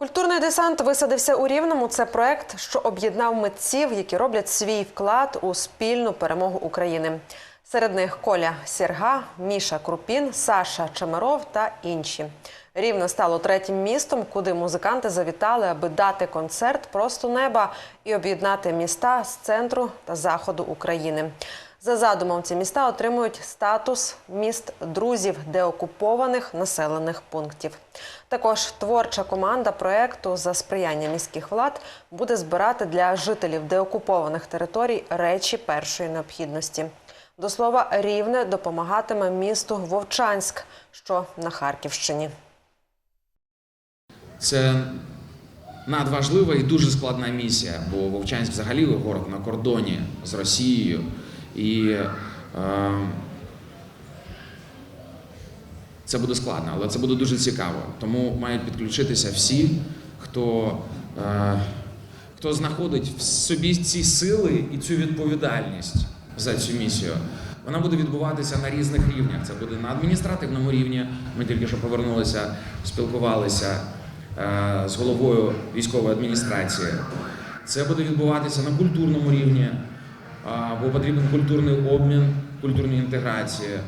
Культурний десант висадився у Рівному. Це проект, що об'єднав митців, які роблять свій вклад у спільну перемогу України. Серед них Коля Сірга, Міша Крупін, Саша Чемеров та інші. Рівне стало третім містом, куди музиканти завітали, аби дати концерт просто неба і об'єднати міста з центру та заходу України. За задумом, ці міста отримують статус міст друзів деокупованих населених пунктів. Також творча команда проекту за сприяння міських влад буде збирати для жителів деокупованих територій речі першої необхідності. До слова, рівне допомагатиме місту Вовчанськ, що на Харківщині. Це надважлива і дуже складна місія, бо Вовчанськ взагалі город на кордоні з Росією. І е, це буде складно, але це буде дуже цікаво. Тому мають підключитися всі, хто, е, хто знаходить в собі ці сили і цю відповідальність за цю місію. Вона буде відбуватися на різних рівнях. Це буде на адміністративному рівні. Ми тільки що повернулися, спілкувалися е, з головою військової адміністрації. Це буде відбуватися на культурному рівні, бо потрібен культурний обмін, культурні інтеграції.